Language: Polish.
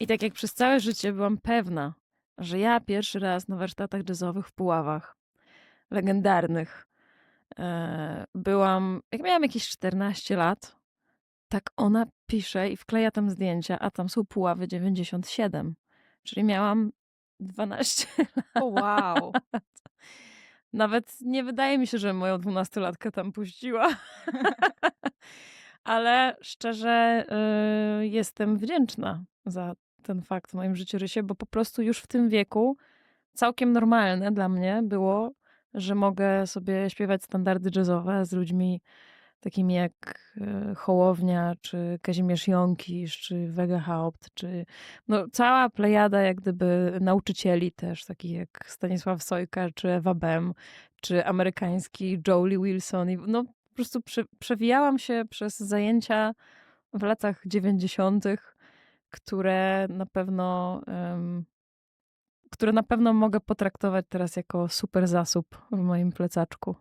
I tak jak przez całe życie byłam pewna, że ja pierwszy raz na warsztatach jazzowych w Puławach, legendarnych, e, byłam, jak miałam jakieś 14 lat, tak ona pisze i wkleja tam zdjęcia, a tam są Puławy 97, czyli miałam 12 O, wow. lat. Nawet nie wydaje mi się, że moją dwunastolatkę tam puściła. Ale szczerze, y, jestem wdzięczna za ten fakt w moim życiorysie, bo po prostu już w tym wieku całkiem normalne dla mnie było, że mogę sobie śpiewać standardy jazzowe z ludźmi takimi jak y, Hołownia, czy Kazimierz Jąkisz, czy Wega Haupt, czy no, cała plejada jak gdyby nauczycieli też, takich jak Stanisław Sojka, czy Ewa Bem, czy amerykański Jolie Wilson. I, no, po prostu prze, przewijałam się przez zajęcia w latach 90., które na pewno em, które na pewno mogę potraktować teraz jako super zasób w moim plecaczku.